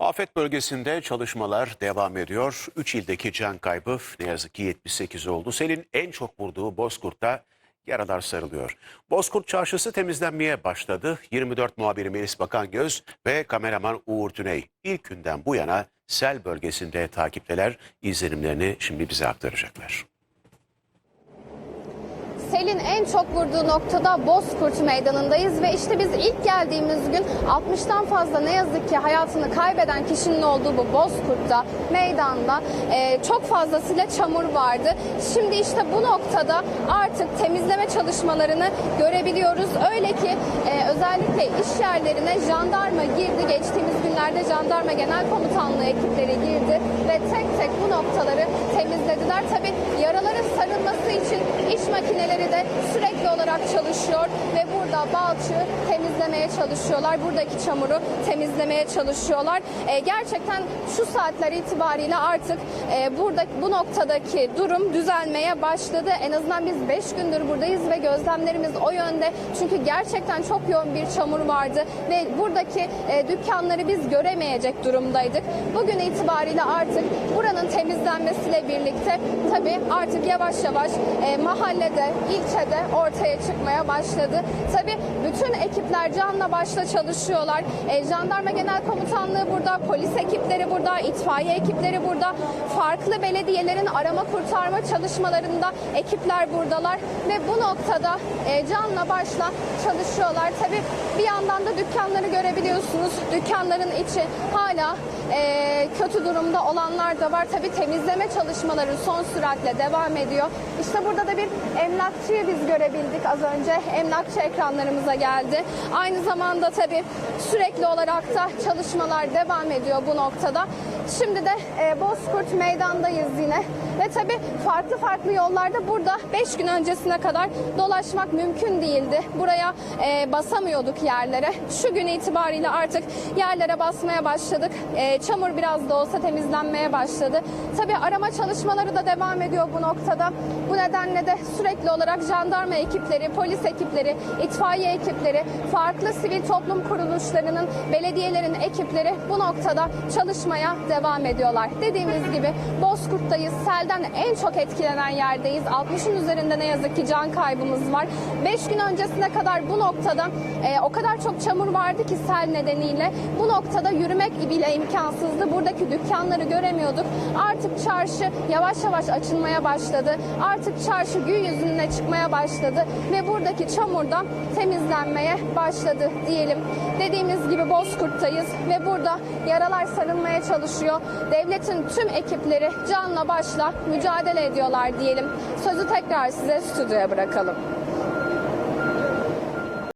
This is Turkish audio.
Afet bölgesinde çalışmalar devam ediyor. 3 ildeki can kaybı ne yazık ki 78 oldu. Selin en çok vurduğu Bozkurt'ta yaralar sarılıyor. Bozkurt çarşısı temizlenmeye başladı. 24 muhabiri Melis Bakangöz ve kameraman Uğur Tüney ilk günden bu yana sel bölgesinde takipteler. İzlenimlerini şimdi bize aktaracaklar. Selin en çok vurduğu noktada Bozkurt Meydanı'ndayız ve işte biz ilk geldiğimiz gün 60'tan fazla ne yazık ki hayatını kaybeden kişinin olduğu bu Bozkurt'ta meydanda e, çok fazlasıyla çamur vardı. Şimdi işte bu noktada artık temizleme çalışmalarını görebiliyoruz. Öyle ki e, özellikle iş yerlerine jandarma girdi. Geçtiğimiz günlerde jandarma genel komutanlığı ekipleri girdi ve tek tek bu noktaları temizlediler. Tabii yaraların sarılması için iş makineleri de sürekli olarak çalışıyor ve burada balçığı temizlemeye çalışıyorlar. Buradaki çamuru temizlemeye çalışıyorlar. E, gerçekten şu saatler itibariyle artık e, burada bu noktadaki durum düzelmeye başladı. En azından biz 5 gündür buradayız ve gözlemlerimiz o yönde. Çünkü gerçekten çok yoğun bir çamur vardı ve buradaki e, dükkanları biz göremeyecek durumdaydık. Bugün itibariyle artık buranın temizlenmesiyle birlikte tabii artık yavaş yavaş e, mahallede, ilçede ortaya çıkmaya başladı. Tabii bütün ekipler canla başla çalışıyorlar. E, Jandarma Genel Komutanlığı burada, polis ekipleri burada, itfaiye ekipleri burada. Farklı belediyelerin arama kurtarma çalışmalarında ekipler buradalar ve bu noktada e, canla başla çalışıyorlar. Tabii bir yandan da dükkanları görebiliyorsunuz. Dükkanların içi hala e, kötü durumda olanlar da var. Tabii temizleme çalışmaları son süratle devam ediyor. İşte burada da bir emlakçıyı biz görebildik az önce. Emlakçı ekranlarımıza geldi. Aynı zamanda tabii sürekli olarak da çalışmalar devam ediyor bu noktada. Şimdi de e, Bozkurt meydandayız yine. Ve tabii farklı farklı yollarda burada 5 gün öncesine kadar dolaşmak mümkün değildi. Buraya e, basamıyorduk yerlere. Şu gün itibariyle artık yerlere basmaya başladık. E, çamur biraz da olsa temizlenmeye başladı. Tabii arama çalışmaları da devam ediyor bu noktada. Bu nedenle de sürekli olarak jandarma ekipleri, polis ekipleri, itfaiye ekipleri, farklı sivil toplum kuruluşlarının, belediyelerin ekipleri bu noktada çalışmaya devam ediyorlar. Dediğimiz gibi Bozkurt'tayız. Selden en çok etkilenen yerdeyiz. 60'ın üzerinde ne yazık ki can kaybımız var. 5 gün öncesine kadar bu noktada e, o kadar çok çamur vardı ki sel nedeniyle bu noktada yürümek bile imkansızdı. Buradaki dükkanları göremiyorduk. Artık çarşı yavaş yavaş açılmaya başladı. Artık çarşı gün yüzüne çıkmaya başladı ve buradaki çamur da temizlenmeye başladı diyelim. Dediğimiz gibi Bozkurt'tayız ve burada yaralar sarılmaya çalışıyor. Devletin tüm ekipleri canla başla mücadele ediyorlar diyelim. Sözü tekrar size stüdyoya bırakalım.